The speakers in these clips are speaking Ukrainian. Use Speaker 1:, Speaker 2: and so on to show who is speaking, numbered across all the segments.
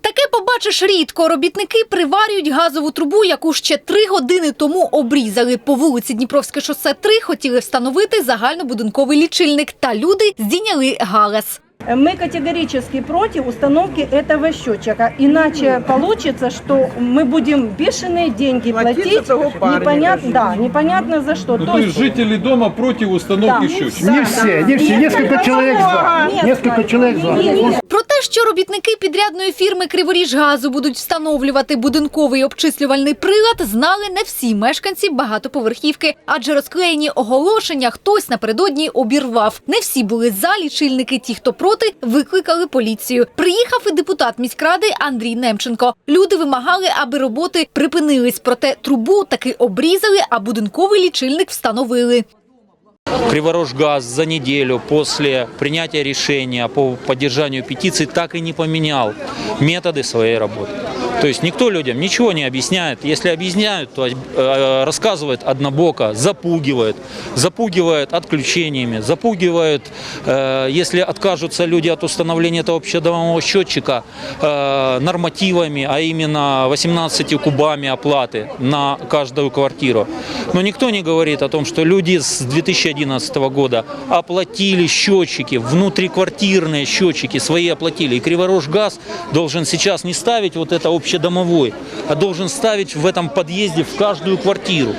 Speaker 1: Таке побачиш рідко. Робітники приварюють газову трубу, яку ще три години тому обрізали. По вулиці Дніпровське шосе 3 хотіли встановити загальнобудинковий лічильник, та люди здійняли галас.
Speaker 2: Мы категорически против установки этого счетчика. Иначе получится, что мы будем бешеные деньги
Speaker 3: Платить
Speaker 2: платить.
Speaker 3: за того парня,
Speaker 2: непонятно, да, непонятно за что.
Speaker 4: Ну, то есть жители дома против установки
Speaker 2: Да.
Speaker 4: счетчика?
Speaker 5: Не все, не все, несколько человек за. Несколько человек за.
Speaker 1: Що робітники підрядної фірми Криворіжгазу будуть встановлювати будинковий обчислювальний прилад, знали не всі мешканці багатоповерхівки, адже розклеєні оголошення хтось напередодні обірвав. Не всі були за лічильники. Ті, хто проти, викликали поліцію. Приїхав і депутат міськради Андрій Немченко. Люди вимагали, аби роботи припинились. Проте трубу таки обрізали, а будинковий лічильник встановили.
Speaker 6: Криворожгаз за неделю после принятия решения по поддержанию петиции так и не поменял методы своей работы. То есть никто людям ничего не объясняет. Если объясняют, то э, рассказывают однобоко, запугивают. Запугивают отключениями, запугивают, э, если откажутся люди от установления этого общедомового счетчика, э, нормативами, а именно 18 кубами оплаты на каждую квартиру. Но никто не говорит о том, что люди с 2011 года оплатили счетчики, внутриквартирные счетчики свои оплатили. И Криворожгаз должен сейчас не ставить вот это общедомовой, а должен ставить в этом подъезде в каждую квартиру.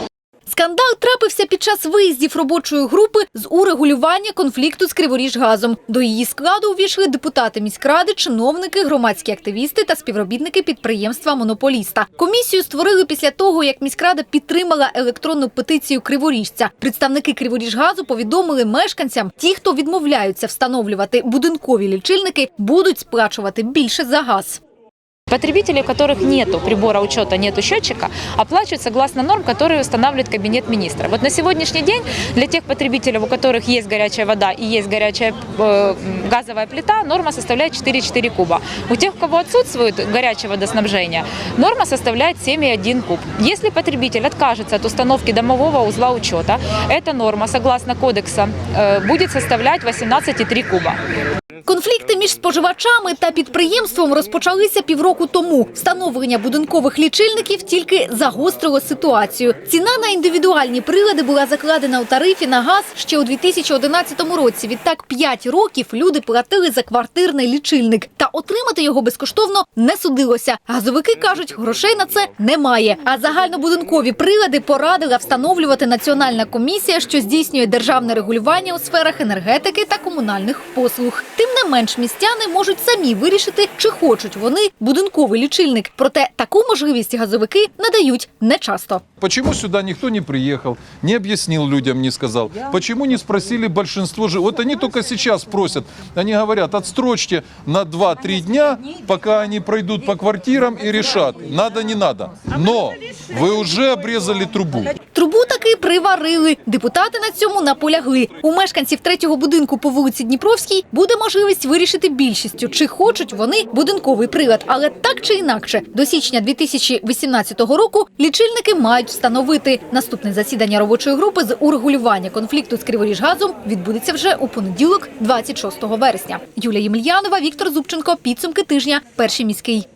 Speaker 1: Скандал трапився під час виїздів робочої групи з урегулювання конфлікту з Криворіжгазом. До її складу увійшли депутати міськради, чиновники, громадські активісти та співробітники підприємства Монополіста. Комісію створили після того, як міськрада підтримала електронну петицію Криворіжця. Представники Криворіжгазу повідомили мешканцям, ті, хто відмовляються встановлювати будинкові лічильники, будуть сплачувати більше за газ.
Speaker 7: Потребители, у которых нет прибора учета, нет счетчика, оплачивают согласно норм, которые устанавливает Кабинет министра. Вот на сегодняшний день для тех потребителей, у которых есть горячая вода и есть горячая э, газовая плита, норма составляет 4,4 куба. У тех, у кого отсутствует горячее водоснабжение, норма составляет 7,1 куб. Если потребитель откажется от установки домового узла учета, эта норма, согласно кодекса, э, будет составлять 18,3 куба.
Speaker 1: Конфлікти між споживачами та підприємством розпочалися півроку тому. Встановлення будинкових лічильників тільки загострило ситуацію. Ціна на індивідуальні прилади була закладена у тарифі на газ ще у 2011 році. Відтак 5 років люди платили за квартирний лічильник. Та отримати його безкоштовно не судилося. Газовики кажуть, грошей на це немає. А загальнобудинкові прилади порадила встановлювати Національна комісія, що здійснює державне регулювання у сферах енергетики та комунальних послуг. Тим не менш, містяни можуть самі вирішити, чи хочуть вони будинковий лічильник. Проте таку можливість газовики надають нечасто.
Speaker 4: Почему сюда никто не приехал, не объяснил людям, не сказал? Почему не спросили большинство же? Вот они только сейчас просят. Они говорят, отстрочьте на 2-3 дня, пока они пройдут по квартирам и решат, надо, не надо. Но вы уже обрезали трубу.
Speaker 1: Трубу таки приварили. Депутати на цьому наполягли. У мешканців третього будинку по вулиці Дніпровській буде можливість вирішити більшістю, чи хочуть вони будинковий прилад. Але так чи інакше, до січня 2018 року лічильники мають встановити. Наступне засідання робочої групи з урегулювання конфлікту з Криворіжгазом відбудеться вже у понеділок, 26 вересня. Юлія Ємельянова, Віктор Зубченко. Підсумки тижня. Перший міський.